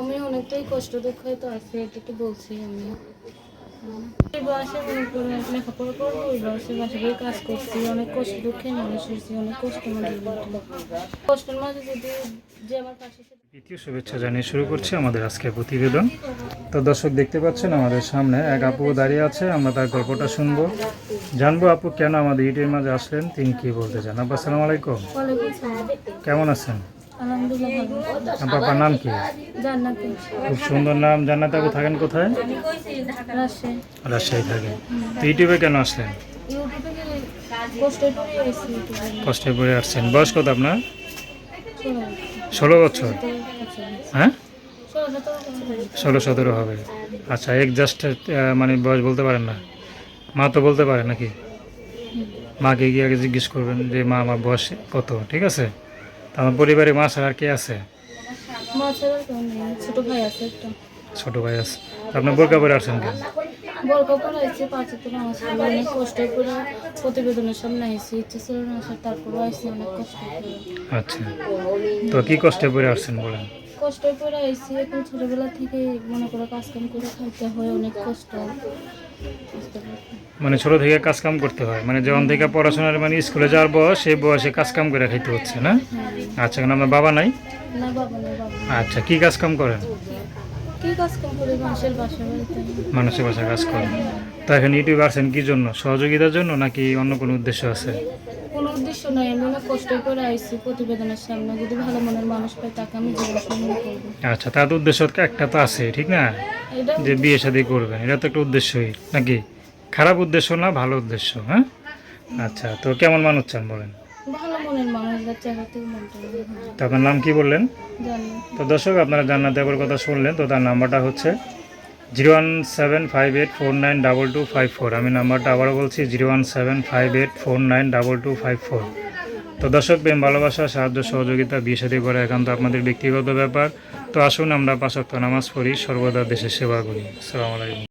আমি অনেকটাই কষ্ট দুঃখ তো আছে এটা তো বলছি আমি। এই বয়সে মনে করে লেখাপড়া করব ওই বয়সে বাসা কাজ করছি অনেক কষ্ট দুঃখে মানুষ হয়েছি অনেক কষ্ট কষ্টের মাঝে যদি যে আমার পাশে দ্বিতীয় শুভেচ্ছা জানিয়ে শুরু করছি আমাদের আজকের প্রতিবেদন। তো দর্শক দেখতে পাচ্ছেন আমাদের সামনে এক আপু দাঁড়িয়ে আছে আমরা তার গল্পটা শুনব। জানব আপু কেন আমাদের ইউটিউবের মাঝে আসলেন তিনি কি বলতে চান? আপু আসসালামু আলাইকুম। কেমন আছেন? আলহামদুলিল্লাহ ভালো। নাম কি? জান্নাতে। খুব সুন্দর নাম। জান্নাত আপু থাকেন কোথায়? রাজশাহী। রাজশাহী থাকে তো ইউটিউবে কেন আসলেন? কষ্টে পড়ে আসছেন। বয়স কত আপনার? ষোলো বছর। হ্যাঁ? ষোলো সতেরো বছর। ষোলো সতেরো হবে। আচ্ছা এক জাস্ট মানে বয়স বলতে পারেন না। মা তো বলতে পারে নাকি? মাকে গিয়ে আগে জিজ্ঞেস করবেন যে মা আমার বয়স কত? ঠিক আছে? তো আমার পরিবারে মা ছাড়া আর কে আছে? ছোট ভাই আছে একটা। ছোট ভাই আছে। তো আপনার বোরকা পরে আসছেন কেন? পাঁচ অনেক কষ্ট করে প্রতিবেদনের সামনে আইছি ইচ্ছে ছিল না আসার তারপরও অনেক কষ্ট করে। আচ্ছা। তো কি কষ্টে পরে আসছেন বলেন? কষ্ট করে আইছি এখন ছোটবেলা থেকে মনে করে কাজ কাম করে খাইতে হয় অনেক কষ্ট। মানে ছোট থেকে কাজ কাম করতে হয়। মানে যখন থেকে পড়াশোনার মানে স্কুলে যাওয়ার বয়স সেই বয়সে কাজ কাম করে খাইতে হচ্ছে না? হ্যাঁ। আচ্ছা কেন আমার বাবা নাই? না বাবা না আচ্ছা কি কাজ কাম করেন কি কাজ কাম মানুষের বাসা বাড়িতে? মানুষের বাসায় কাজ করেন তো এখন ইউটিউব আসছেন কি জন্য? সহযোগিতার জন্য নাকি অন্য কোনো উদ্দেশ্য আছে? কোনো উদ্দেশ্য নাই আমি অনেক কষ্ট করে আইছি প্রতিবেদনের সামনে। যদি ভালো মনের মানুষ পাই তাকে আমি জীবন করব। আচ্ছা তার তো উদ্দেশ্য একটা তো আছে ঠিক না? এটা যে বিয়ে শাদী করবেন এটা তো একটা উদ্দেশ্যই। নাকি খারাপ উদ্দেশ্য না ভালো উদ্দেশ্য হ্যাঁ? আচ্ছা তো কেমন মানুষ চান বলেন? ভালো মনের মানুষদের চেহারাতে মনটা তো আপনার নাম কি বললেন? তো দর্শক আপনারা জান্নাত দেবর কথা শুনলেন তো তার নাম্বারটা হচ্ছে zero one seven five eight four nine double two five four. আমি নাম্বারটা আবারও বলছি zero one seven five eight four nine double two five four. তো দর্শক প্রেম ভালোবাসা সাহায্য সহযোগিতা বিয়ে সাথী করা একান্ত আপনাদের ব্যক্তিগত ব্যাপার। তো আসুন আমরা পাঁচক্ত নামাজ পড়ি সর্বদা দেশের সেবা করি। আসসালামু আলাইকুম।